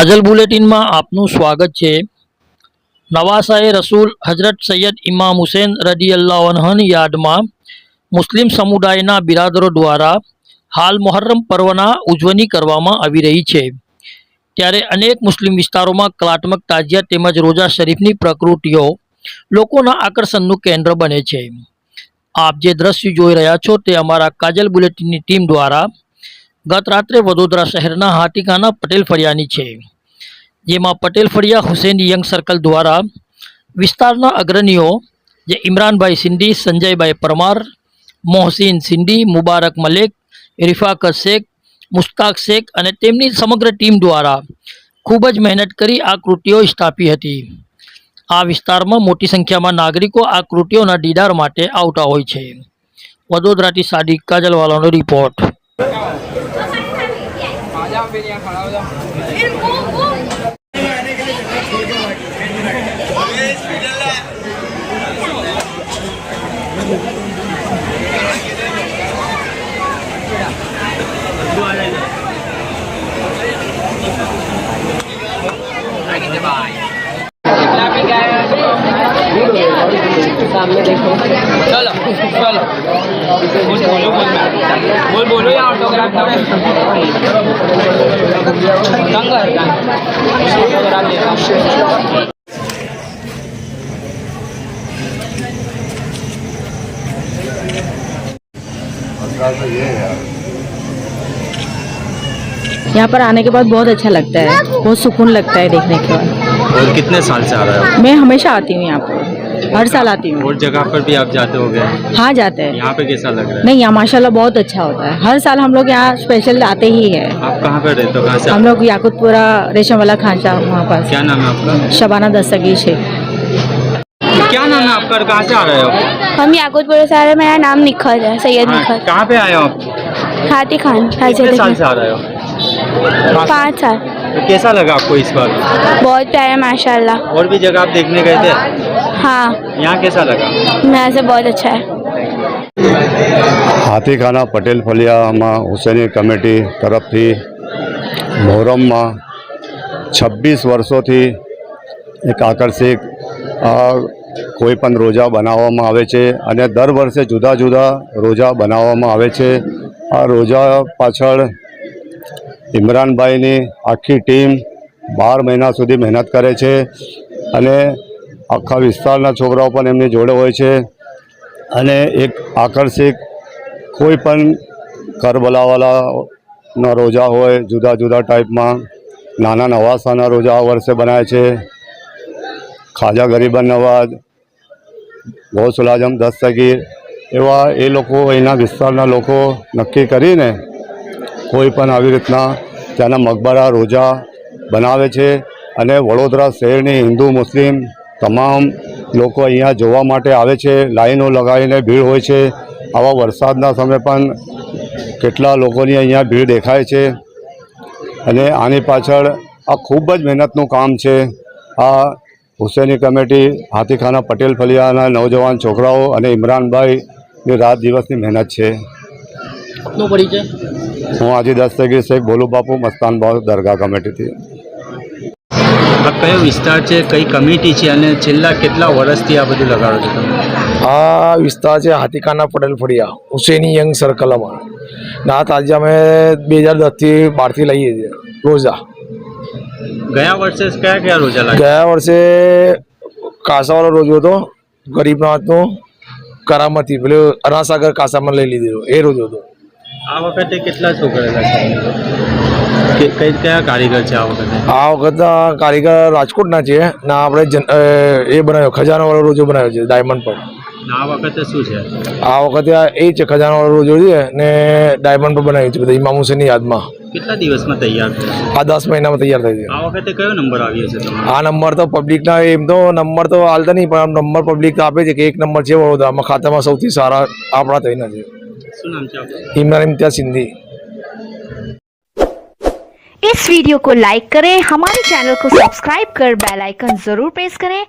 કાજલ બુલેટિનમાં આપનું સ્વાગત છે. નવાસાએ રસૂલ હજરત સૈયદ ઇમામ હુસેન રદી અલ્લાહન યાદમાં મુસ્લિમ સમુદાયના બિરાદરો દ્વારા હાલ મોહર્રમ પર્વના ઉજવણી કરવામાં આવી રહી છે. ત્યારે અનેક મુસ્લિમ વિસ્તારોમાં કલાત્મક તાજિયા તેમજ રોજા શરીફની પ્રકૃતિઓ લોકોના આકર્ષણનું કેન્દ્ર બને છે. આપ જે દ્રશ્ય જોઈ રહ્યા છો તે અમારા કાજલ બુલેટિનની ટીમ દ્વારા ગત રાત્રે વડોદરા શહેરના હાટિકાના પટેલ ફળિયાની છે, જેમાં પટેલ ફળિયા હુસેન યંગ સર્કલ દ્વારા વિસ્તારના અગ્રણીઓ જે ઇમરાનભાઈ સિંધી, સંજયભાઈ પરમાર, મોહસિન સિંધી, મુબારક મલેક રિફાકત શેખ મુશ્તાક શેખ અને તેમની સમગ્ર ટીમ દ્વારા ખૂબ જ મહેનત કરી આ કૃતિઓ સ્થાપી હતી. આ વિસ્તારમાં મોટી સંખ્યામાં નાગરિકો આ કૃતિઓના દીદાર માટે આવતા હોય છે. વડોદરાથી સાદિક કાજલવાલાનો રિપોર્ટ. सामने देखो चलो चलो बोल बोलो बोल बोल बोलो या ऑटोग्राफ दो यहाँ पर आने के बाद बहुत अच्छा लगता है बहुत सुकून लगता है देखने के बाद। और कितने साल से आ रहा है? मैं हमेशा आती हूँ यहाँ पर। हर साल आती हूँ। और जगह पर भी आप जाते होगे हाँ जाते हैं। यहाँ पे कैसा लग रहा है? नहीं यहाँ माशाल्लाह बहुत अच्छा होता है। हर साल हम लोग यहाँ स्पेशल आते ही है। आप कहाँ पे रहते हो? कहाँ से? हम लोग याकूतपुरा रेशम वाला खांचा वहाँ पास। क्या नाम है आपका? शबाना दस्तगीर शेख। क्या नाम है आपका? कहाँ से आ रहे हो हम याकूतपुर से आ रहे हैं। मेरा नाम निखत है सैयद हाँ, निखत कहाँ पे आए हो आप? हाथी खान कितने साल से आ रहे हो? पाँच साल। तो कैसा लगा आपको इस बार बहुत प्यारा माशाल्लाह और भी जगह आप देखने गए थे हाँ यहाँ कैसा लगा यहाँ से बहुत अच्छा है હાથીખાના પટેલ ફલિયામાં હુસેની કમિટી તરફથી મોહરમમાં છવ્વીસ વર્ષોથી એક આકર્ષિત અ, કોઈ પણ રોજા બનાવવામાં આવે છે અને દર વર્ષે જુદા જુદા રોજા બનાવવામાં આવે છે આ રોજા પાછળ ઇમરાનભાઈની આખી ટીમ બાર મહિના સુધી મહેનત કરે છે અને આખા વિસ્તારના છોકરાઓ પણ એમની જોડે હોય છે અને એક આકર્ષિત કોઈ પણ કરબલાવાલાના રોજા હોય, જુદા જુદા ટાઈપમાં, નાના નવાસાના રોજા આ વર્ષે બનાવે છે. ખાજા ગરીબન નવાજ ગૌસુલ આઝમ દસ્તગીર, એવા એ લોકો અહીંના વિસ્તારના લોકો નક્કી કરીને કોઈ પણ આવી રીતના ત્યાંના મકબરા, રોજા બનાવે છે અને વડોદરા શહેરની હિન્દુ, મુસ્લિમ તમામ લોકો અહીંયા જોવા માટે આવે છે. લાઈનો લગાવીને ભીડ હોય છે. આવા વરસાદના સમયે પણ કેટલા લોકોની અહીંયા ભીડ દેખાય છે. અને આની પાછળ આ ખૂબ જ મહેનતનું કામ છે. આ હુસેની કમિટી, હાથીખાના પટેલ ફલિયાના નવજવાન છોકરાઓ અને ઇમરાનભાઈની રાત દિવસની મહેનત છે. હું આજે દસ્તગીર શેખ ભોલુ બાપુ મસ્તાન બાવ દરગાહ કમિટીથી આ કયો વિસ્તાર છે કઈ કમિટી છે અને છેલ્લા કેટલા વર્ષથી આ બધું લગાડો છો તમે? આ વિસ્તાર છે હાથીકાના પટેલ ફળિયા હુસેની યંગ સર્કલમાં ના આ તાજે અમે બે હજાર દસથી બારથી લઈએ છીએ રોજા. ગયા વર્ષે કયા કયા રોજા લાગ્યા? ગયા વર્ષે કાસાવાળો રોજો હતો ગરીબનાથનો કરામતી પેલું અનાસાગર કાસામાં લઈ લીધેલો એ રોજો હતો. આ વખતે કેટલા શો કરેલા કે કઈ કયા કારીગર છે આ વખતે? આ વખત કારીગર રાજકોટના છે. ને આપણે એ બનાવ્યો ખજાનાવાળો રોજો બનાવ્યો છે ડાયમંડ પર. આ વખતે શું છે? આ વખતે એ છે ખજાનાવાળો રોજો છે ને ડાયમંડ પર બનાવ્યું છે બધા ઇમામ હુસેનની યાદમાં? કેટલા દિવસમાં તૈયાર આ દસ મહિનામાં તૈયાર થઈ જાય આ વખતે કયો નંબર આવ્યો છે આ નંબર તો પબ્લિકના એમ તો નંબર તો હાલતા નહીં પણ નંબર પબ્લિક આપે છે કે એક નંબર છે વડોદરામાં ખાતામાં સૌથી સારા આપણા થઈને છે. શું નામ છે આપનું ઇમરાન ઇમ્તિયાઝ સિંધી इस वीडियो को लाइक करें हमारे चैनल को सब्सक्राइब कर बेल आइकन जरूर प्रेस करें